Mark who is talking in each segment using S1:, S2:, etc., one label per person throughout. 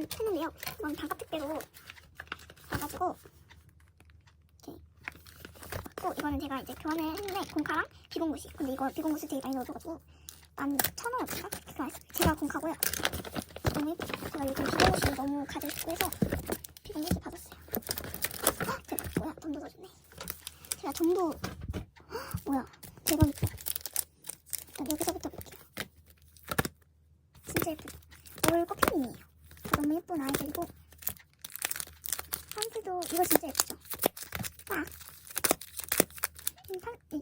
S1: 교환했는데요. 이건 반값 택배로 와가지고 이렇게 또 이거는 제가 이제 교환을 했는데 공카랑 비공구시. 근데 이거 비공구시 되게 많이 넣어줘가지고 만 천 원인가 교환했어요. 제가 공카고요. 예뻐요. 제가 요즘 비공구시 너무 가지고 싶고 해서 비공구시 받았어요. 헉, 대박 뭐야 돈 묻어줬네. 제가 전부 헉, 뭐야 대박 이뻐. 일단 여기서부터 볼게요. 진짜 예쁘죠? 올 커피님이에요. 너무 예쁜 아이들이고 판트도 이거 진짜 예쁘죠? 딱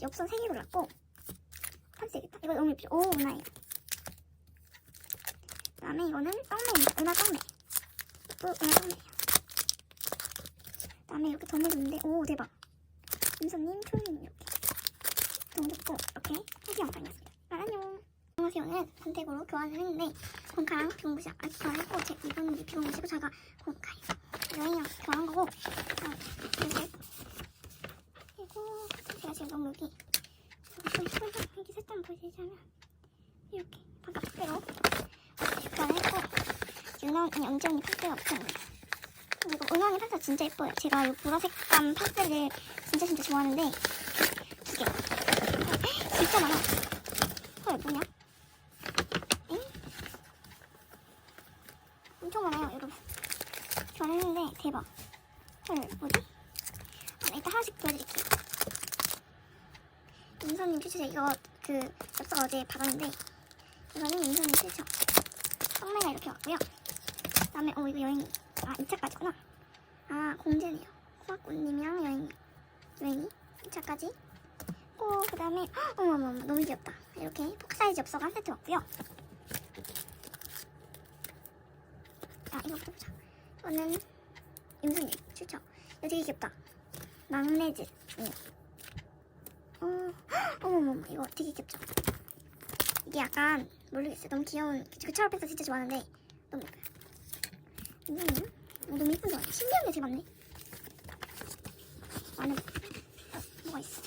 S1: 옆선 3개 골랐고 판트겠다. 이거 너무 예쁘죠? 오 은하예요. 그 다음에 이거는 떡매입니다. 은하 떡매. 예쁘 은하 떡매예요. 그 다음에 이렇게 덤해줬는데 오 대박. 윤서님, 초윤님 이렇게 덤해줬고 이렇게 후기 영상이었습니다. 안녕. 안녕하세요. 오늘은 선택으로 교환을 했는데 공카랑 비공부시랑 아직 교환했고 제 이분은 비공부시고 제가 공카예요. 여행이랑 교환한 거고 어, 그리고 제가 지금 여기 좀 여기 색감 보시자면 이렇게 바깥 택배로 교환했고 은원 아니 영지 언니 파스가 붙였네요. 그리고 은원이 파스 진짜 예뻐요. 제가 이 보라색감 파스를 진짜 진짜 좋아하는데 두 개. 진짜 많아. 헐 뭐냐? 엥? 엄청 많아요 여러분. 교환했는데 대박. 헐 뭐지? 아, 일단 하나씩 보여드릴게요. 인선님 추천 이거 그 엽서 어제 받았는데 이거는 인선님 추천 떡매가 이렇게 왔고요. 그 다음에 어 이거 여행 아 2차까지구나. 아 공제네요. 코아꽃님이랑 여행 여행이? 2차까지? 어, 그 다음에 어머머머 너무 귀엽다. 이렇게 포크 사이즈 엽서가 한 세트 왔고요 아 이거부터 보자. 이거는 임승님 추천 이거 되게 귀엽다. 막내즈 네. 어, 어머머머 이거 되게 귀엽죠? 이게 약간 모르겠어요. 너무 귀여운 그철 펜슬 진짜 좋아하는데. 너무 예뻐요. 임승님 어, 너무 예쁜 줄 알아요 신기한 게 되게 많네. 많은 어, 뭐가 있어?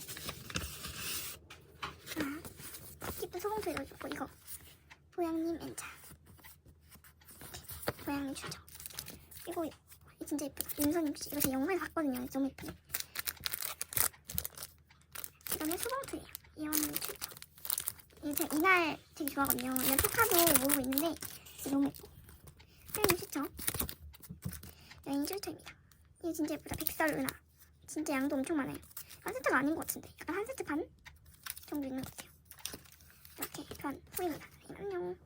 S1: 아, 예쁜 소봉투 넣어줬고 이거. 보양님 엔자 보양님 추천 이거 진짜 예쁘다 윤서님 추천 이거 제가 영상에서 봤거든요. 너무 예쁘네. 그 다음에 소봉투예요 이현님 추천 이게 제가 이날 되게 좋아하거든요. 이날 포카도 모으고 있는데 너무 예뻐. 소영님 추천 여행 출처입니다. 이거 진짜 예쁘다. 백설 은하 진짜 양도 엄청 많아요. 한 세트가 아닌 것 같은데. 약간 한 세트 반 정도 있는 것 같아요. 이렇게 교환 후입니다. 안녕